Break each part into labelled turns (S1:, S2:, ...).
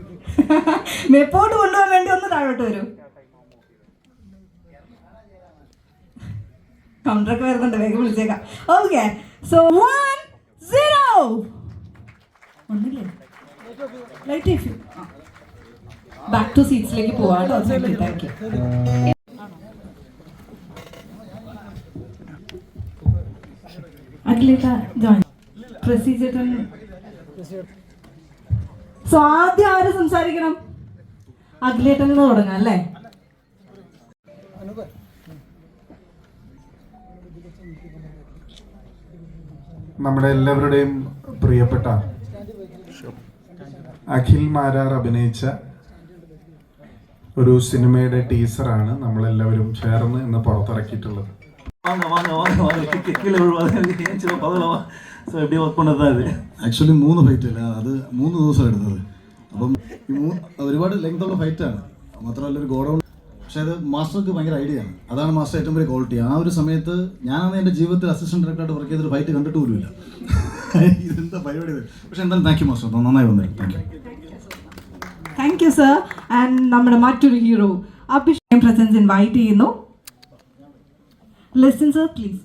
S1: മേപ്പോട്ട് കൊണ്ടുപോകാൻ വേണ്ടി ഒന്ന് താഴോട്ട് വരൂ. കൗണ്ടറൊക്കെ വരുന്നുണ്ട് വേഗം വിളിച്ചേക്കാം. ഓക്കെ സോ വൺ സീറോ ഒന്നില്ലേ ലൈറ്റ് ബാക്ക് ടു സീറ്റ്സിലേക്ക് പോവാം കേട്ടോ. താങ്ക് യു അഖിലേട്ട ജോയിൻ പ്രൊസീജിയർ സോ ആദ്യം ആര് സംസാരിക്കണം? അഖിലേട്ടൻ നിന്ന് തുടങ്ങാം അല്ലേ?
S2: നമ്മുടെ എല്ലാവരുടെയും പ്രിയപ്പെട്ട അഖിൽ മാരാർ അഭിനയിച്ച ഒരു സിനിമയുടെ ടീസറാണ് നമ്മളെല്ലാവരും ചേർന്ന് ഇന്ന് പുറത്തിറക്കിയിട്ടുള്ളത്.
S3: வாங்க வாங்க வாங்க வாங்க கீ- கீழே விழுவாங்க ஏன் சில பதவியில் ஸோ எப்படியே ஒர்க் பண்ணது தான் இது
S4: ആക്ച്വലി മൂന്ന് ഫൈറ്റ് അല്ല അത് മൂന്ന് ദിവസം എടുത്തത് അപ്പം ഈ മൂന്ന് ഒരുപാട് ലെങ്ത് ഉള്ള ഫൈറ്റാണ് മാത്രമല്ല ഒരു ഗോഡൗൺ പക്ഷേ അത് മാസ്റ്റർക്ക് ഭയങ്കര ഐഡിയ ആണ് അതാണ് മാസ്റ്റർ ഏറ്റവും വലിയ ക്വാളിറ്റി ആ ഒരു സമയത്ത് ഞാനാണ് എൻ്റെ ജീവിതത്തിൽ അസിസ്റ്റന്റ് ഡയറക്ടറായിട്ട് വർക്ക് ചെയ്തൊരു ഫൈറ്റ് കണ്ടിട്ട് പോലുമില്ല ഇതെന്താ പരിപാടി ഇത് പക്ഷേ എന്തായാലും താങ്ക് യു മാസ്റ്റർ നന്നായി വന്നത് thank you
S1: thank you sir and നമ്മുടെ മറ്റൊരു ഹീറോ അഭിഷേക് പ്രസൻസ് ഇൻവൈറ്റ് ചെയ്യുന്നു ലിസൺ സർ പ്ലീസ്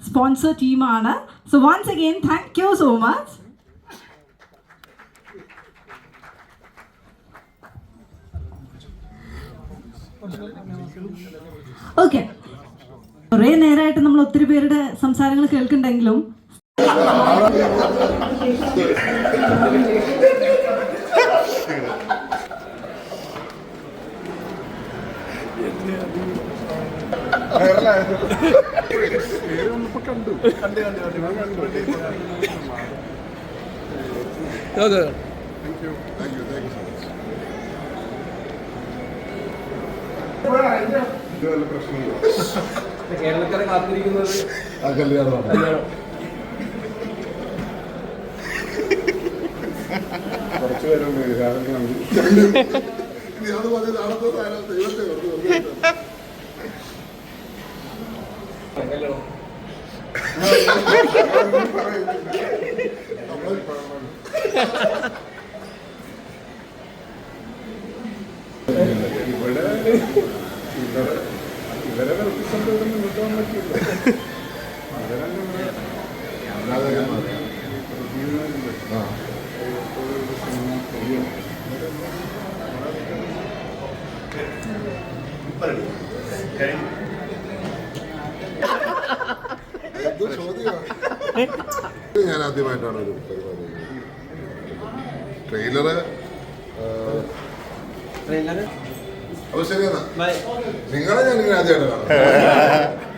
S1: സ്പോൺസർ ടീമാണ് so once again thank you so much okay കുറേ നേരമായിട്ട് നമ്മൾ ഒത്തിരി പേരുടെ സംസാരങ്ങൾ കേൾക്കുന്നുണ്ടെങ്കിലും
S5: കേരളക്കാരെ കാത്തിരിക്കുന്നത്
S6: ആ കല്യാണമാണ് കുറച്ച് പേരുണ്ട് രാവിലെ കാണും. ഇനി അത് മതി, നാളത്തെ സാധനം ദൈവത്തെ ഓർത്ത് വെറുതെ ഇട്ടു. നമ്മൾ ഇവിടെ ഇവരെ ഇവരെ വെറുപ്പിച്ചുകൊണ്ട് ഇവിടെ മുന്നോട്ട് പോകാൻ പറ്റില്ല അവരങ്ങനെ അല്ലാതെ ആ ഞാൻ ആദ്യമായിട്ടാണ് ഒരു പരിപാടി ട്രെയിലറ്
S5: ട്രെയിലർ
S6: ശരിയാണ് നിങ്ങളെ ഞാൻ ഇങ്ങനെ ആദ്യമായിട്ട് കാണാം